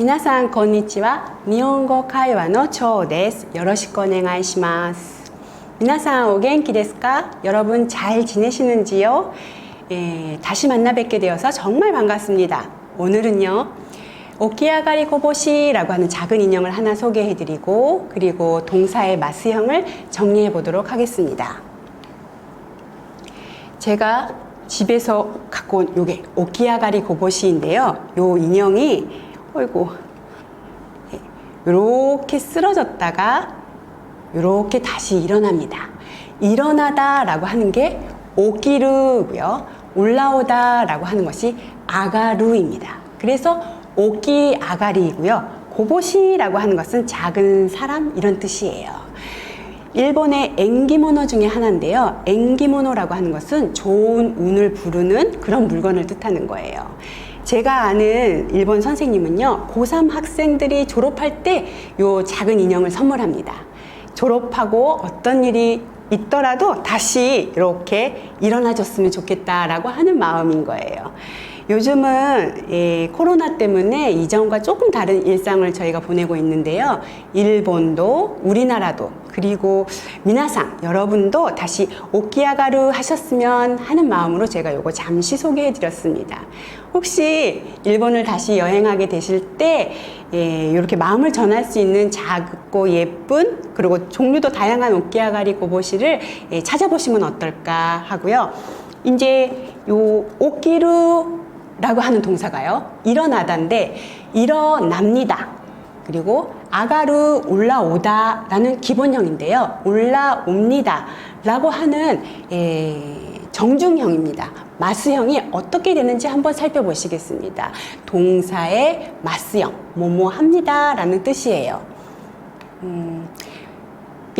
皆さんこんにちは日本語会話の長ですよろしくお願いします皆さんお元気ですか여러분 잘 지내시는지요 예, 다시 만나 뵙게 되어서 정말 반갑습니다 오늘은요 오키아가리 코보시라고 하는 작은 인형을 하나 소개해 드리고 그리고 동사의 마스형을 정리해 보도록 하겠습니다 제가 집에서 갖고 온 요게 오키아가리 고보시인데요. 요 인형이 어이고 이렇게 쓰러졌다가 이렇게 다시 일어납니다. 일어나다라고 하는 게 오키르고요. 올라오다라고 하는 것이 아가루입니다. 그래서 오키 아가리이고요. 고보시라고 하는 것은 작은 사람 이런 뜻이에요. 일본의 엔기모노 중에 하나인데요. 엔기모노라고 하는 것은 좋은 운을 부르는 그런 물건을 뜻하는 거예요. 제가 아는 일본 선생님은요, 고3 학생들이 졸업할 때 요 작은 인형을 선물합니다. 졸업하고 어떤 일이 있더라도 다시 이렇게 일어나줬으면 좋겠다라고 하는 마음인 거예요. 요즘은 예, 코로나 때문에 이전과 조금 다른 일상을 저희가 보내고 있는데요. 일본도 우리나라도 그리고 미나상 여러분도 다시 오키아가루 하셨으면 하는 마음으로 제가 요거 잠시 소개해 드렸습니다. 혹시 일본을 다시 여행하게 되실 때 예, 이렇게 마음을 전할 수 있는 작고 예쁜 그리고 종류도 다양한 오키아가리 고보시를 예, 찾아보시면 어떨까 하고요. 이제 요 오키루 라고 하는 동사가요. 일어나다인데 일어납니다. 그리고 아가루 올라오다 라는 기본형인데요. 올라옵니다 라고 하는 예, 정중형입니다. 마스형이 어떻게 되는지 한번 살펴보시겠습니다. 동사의 마스형, 뭐뭐 합니다 라는 뜻이에요.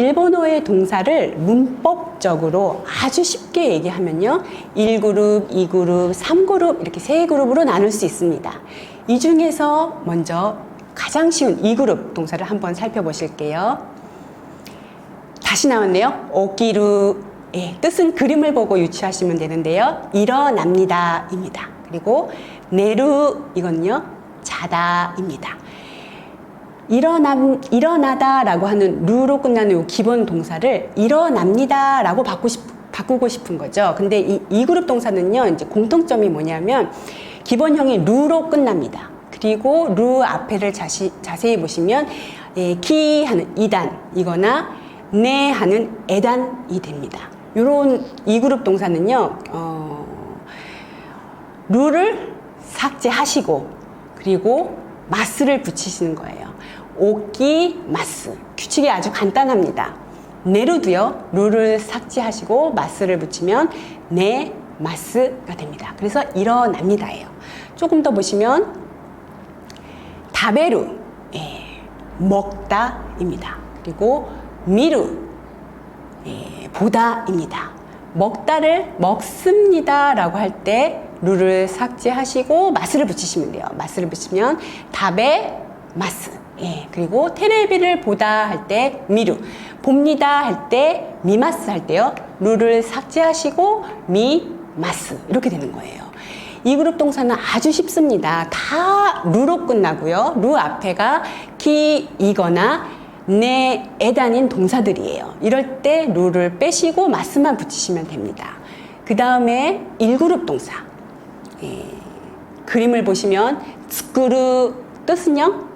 음, 일본어의 동사를 문법적으로 아주 쉽게 얘기하면요. 1그룹, 2그룹, 3그룹 이렇게 세 그룹으로 나눌 수 있습니다. 이 중에서 먼저 가장 쉬운 2그룹 동사를 한번 살펴보실게요. 다시 나왔네요. 오기루. 예, 뜻은 그림을 보고 유추하시면 되는데요. 일어납니다. 입니다. 그리고 내루. 이건요. 자다입니다. 일어남, 일어나다라고 하는 루로 끝나는 이 기본 동사를 일어납니다라고 바꾸고 싶은 거죠. 근데 이, 이 그룹 동사는요, 이제 공통점이 뭐냐면 기본형이 루로 끝납니다. 그리고 루 앞에를 자시, 자세히 보시면 예, 키 하는 이단 이거나 네 하는 에단이 됩니다. 요런 이 그룹 동사는요, 어, 루를 삭제하시고 그리고 마스를 붙이시는 거예요. 오키 마스 규칙이 아주 간단합니다. 네루도요 룰을 삭제하시고 마스를 붙이면 네 마스가 됩니다. 그래서 일어납니다예요. 조금 더 보시면 다베루 예, 먹다입니다. 그리고 미루 예, 보다입니다. 먹다를 먹습니다라고 할 때 룰을 삭제하시고 마스를 붙이시면 돼요. 마스를 붙이면 답에 마스. 예, 그리고 테레비를 보다 할 때 미루, 봅니다 할 때 미마스 할 때요. 룰을 삭제하시고 미마스 이렇게 되는 거예요. 이 그룹 동사는 아주 쉽습니다. 다 루로 끝나고요. 루 앞에가 기이거나 네, 에단인 동사들이에요. 이럴 때 룰을 빼시고 마스만 붙이시면 됩니다. 그 다음에 1그룹 동사. 예, 그림을 보시면 스쿠르 뜻은요?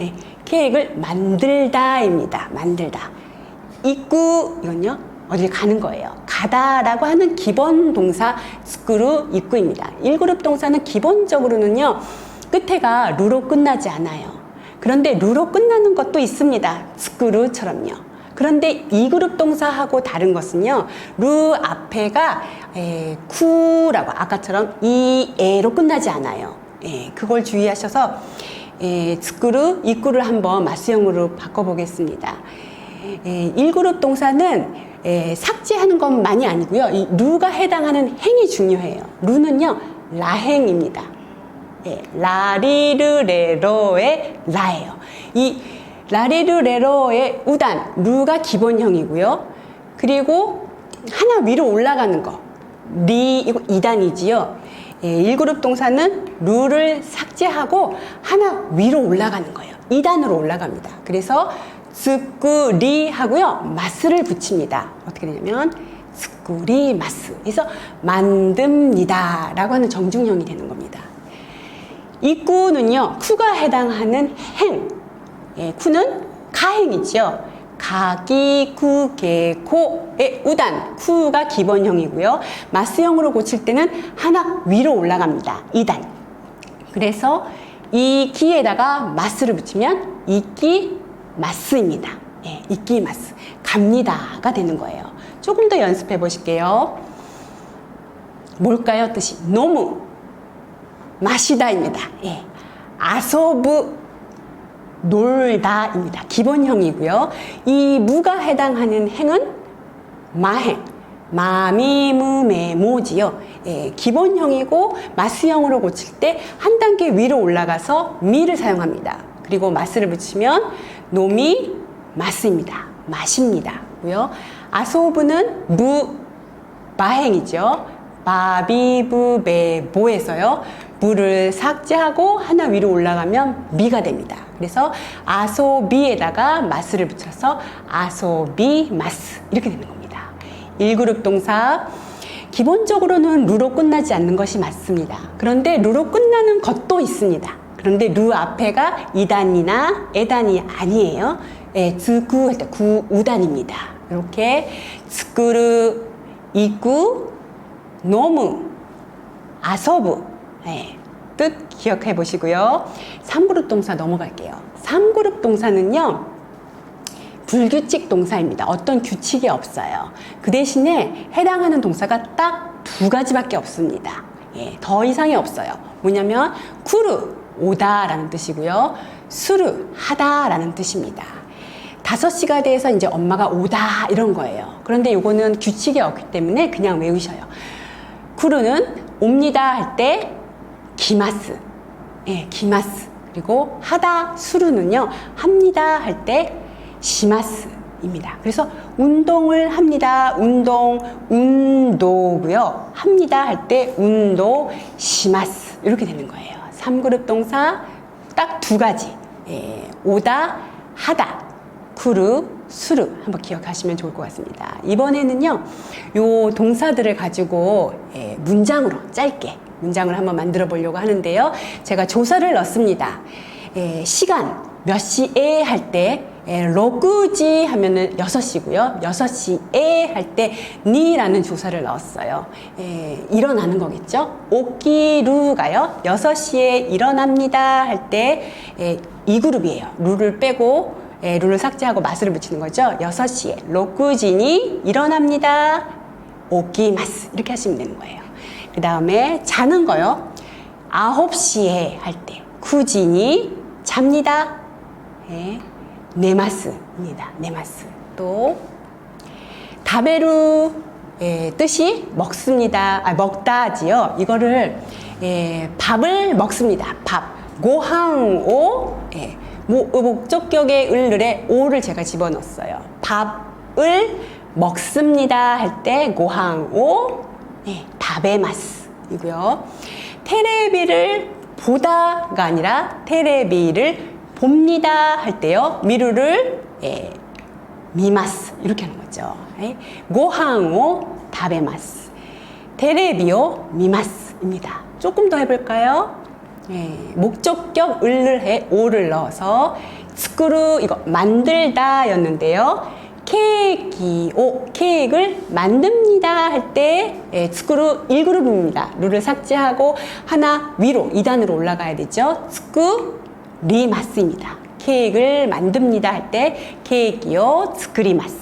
예, 계획을 만들다입니다. 만들다. 입구 이건요. 어딜 가는 거예요. 가다라고 하는 기본 동사 스쿠르 입구입니다. 1그룹 동사는 기본적으로는요. 끝에가 루로 끝나지 않아요. 그런데 루로 끝나는 것도 있습니다. 스쿠르처럼요. 그런데 2그룹 동사하고 다른 것은요. 루 앞에가 에, 쿠라고 아까처럼 이에로 끝나지 않아요. 예, 그걸 주의하셔서 예, 스쿠르, 입구를 한번 마스형으로 바꿔보겠습니다. 예, 1그룹 동사는 예, 삭제하는 것만이 아니고요. 이 루가 해당하는 행이 중요해요. 루는요, 라행입니다. 예, 라리르레로의 라예요. 이 라리르레로의 우단, 루가 기본형이고요. 그리고 하나 위로 올라가는 거, 리, 이거 2단이지요. 예, 1그룹 동사는 루를 삭제하고 하나 위로 올라가는 거예요. 2단으로 올라갑니다. 그래서 스쿠리 하고요. 마스를 붙입니다. 어떻게 되냐면 스쿠리 마스. 그래서 만듭니다. 라고 하는 정중형이 되는 겁니다. 이 꾸는요, 쿠가 해당하는 행. 예, 쿠는 가행이죠. 가기, 구, 개, 코의 우단. 쿠가 기본형이고요. 마스형으로 고칠 때는 하나 위로 올라갑니다. 2단. 그래서 이 기에다가 마스를 붙이면 이끼 마스입니다. 예, 이끼 마스. 갑니다가 되는 거예요. 조금 더 연습해 보실게요. 뭘까요? 뜻이 너무 마시다입니다. 예. 아소브 놀다입니다. 기본형이고요. 이 무가 해당하는 행은 마행, 마미무메모지요. 예, 기본형이고 마스형으로 고칠 때 한 단계 위로 올라가서 미를 사용합니다. 그리고 마스를 붙이면 노미 마스입니다. 마십니다. 고요. 아소브는 무 마행이죠. 바비브베보에서요. 무를 삭제하고 하나 위로 올라가면 미가 됩니다. 그래서 아소비에다가 마스를 붙여서 아소비 마스 이렇게 되는 겁니다. 1그룹 동사 기본적으로는 루로 끝나지 않는 것이 맞습니다. 그런데 루로 끝나는 것도 있습니다. 그런데 루 앞에가 이단이나 에단이 아니에요. 예, 즈구 할때 구 우단입니다. 이렇게 즈구르 이구 노무 아서브 예, 뜻 기억해 보시고요. 3그룹 동사 넘어갈게요. 3그룹 동사는요. 불규칙 동사입니다. 어떤 규칙이 없어요. 그 대신에 해당하는 동사가 딱 두 가지밖에 없습니다. 예, 더 이상이 없어요. 뭐냐면 쿠르 오다라는 뜻이고요. 수르 하다라는 뜻입니다. 다섯 시가 돼서 이제 엄마가 오다 이런 거예요. 그런데 이거는 규칙이 없기 때문에 그냥 외우셔요. 쿠르는 옵니다 할 때 기마스, 예, 기마스. 그리고 하다 수르는요 합니다 할 때 시마스입니다. 그래서 운동을 합니다. 운동 운도고요. 합니다 할 때 운도 시마스 이렇게 되는 거예요. 3그룹 동사 딱 두 가지. 예, 오다 하다 쿠르 수르 한번 기억하시면 좋을 것 같습니다. 이번에는요, 요 동사들을 가지고 예, 문장으로 짧게 문장을 한번 만들어 보려고 하는데요. 제가 조사를 넣습니다. 예, 시간 몇 시에 할 때, 예, 로그지 하면은 6시고요. 6시에 할 때, 니라는 조사를 넣었어요. 예, 일어나는 거겠죠? 오키루가요. 6시에 일어납니다 할 때, 예, 이 그룹이에요. 루를 빼고, 예, 룰을 삭제하고 마스를 붙이는 거죠. 6시에 로쿠진이 일어납니다. 오키마스 이렇게 하시면 되는 거예요. 그 다음에 자는 거요. 9시에 할 때 쿠진이 잡니다. 예, 네마스입니다. 네마스. 또 다베루 예, 뜻이 먹습니다. 아, 먹다지요. 이거를 예, 밥을 먹습니다. 밥. 고항오 예, 모, 목적격의 을을에 오를 제가 집어넣었어요. 밥을 먹습니다 할 때 고항오 네, 다베마스이고요. 테레비를 보다가 아니라 테레비를 봅니다 할 때요. 미루를 예, 미마스 이렇게 하는 거죠. 예, 고항오 다베마스 테레비오 미마스입니다. 조금 더 해볼까요? 예, 목적격 을을 해 오를 넣어서 스크루 이거 만들다 였는데요. 케이크 오 케이크를 만듭니다 할때 예, 스크루 1그룹입니다. 룰을 삭제하고 하나 위로 2단으로 올라가야 되죠. 스쿠 리마스입니다. 케이크를 만듭니다 할 때 케이크요 스크리마스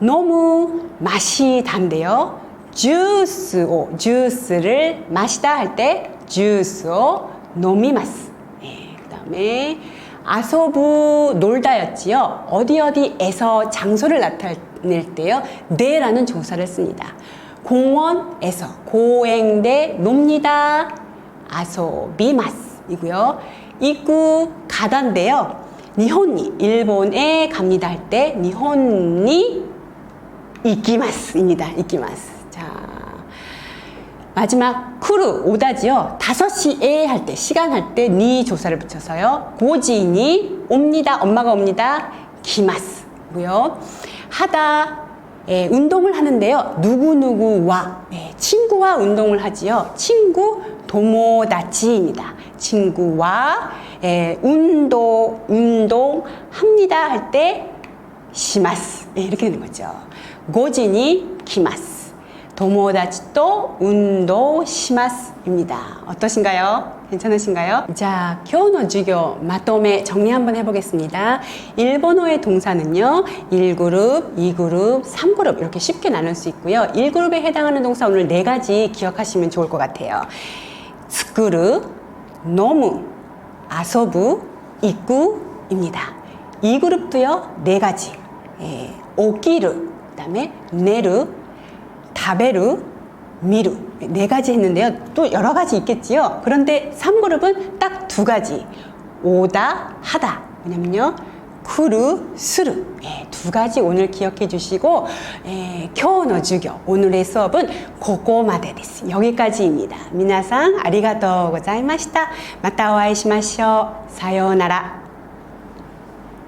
너무 맛이 단데요. 주스오 주스를 마시다 할 때 주스오 노미마스. 네, 그다음에 아소부 놀다였지요. 어디 어디에서 장소를 나타낼 때요. 네라는 조사를 씁니다. 공원에서 고행대 놉니다. 아소비마스이고요. 입구 가다인데요. 니혼니 일본에 갑니다 할 때 니혼니 이키마스입니다. 이키마스. 자, 마지막 쿠르 오다지요. 5시에 할 때, 시간 할 때 니 조사를 붙여서요. 고지니 옵니다. 엄마가 옵니다. 기마스고요. 하다 예, 운동을 하는데요. 누구누구와 예, 친구와 운동을 하지요. 친구 도모다치입니다. 친구와 예, 운동 운동 합니다 할 때 시마스 예, 이렇게 되는 거죠. 고지니 기마스. 도모다치또 운동 시마스입니다. 어떠신가요? 괜찮으신가요? 자, 주교 마토메 정리 한번 해보겠습니다. 일본어의 동사는요, 1그룹, 2그룹, 3그룹 이렇게 쉽게 나눌 수 있고요. 1그룹에 해당하는 동사 오늘 네 가지 기억하시면 좋을 것 같아요. 스쿠르, 노무, 아소부, 이쿠입니다. 2그룹도요, 네 가지. 예, 오키르, 그 다음에 네르, 다베르, 미루 네 가지 했는데요. 또 여러 가지 있겠지요. 그런데 3그룹은 딱 두 가지. 오다, 하다. 왜냐면요. 쿠르, 스르. 예, 두 가지 오늘 기억해 주시고, 예, 교노 주교. 오늘의 수업은 고고마데 데스. 여기까지입니다. 미나상 아리가또 고자이마시타. 마타 오아이 시마시오. 사요나라.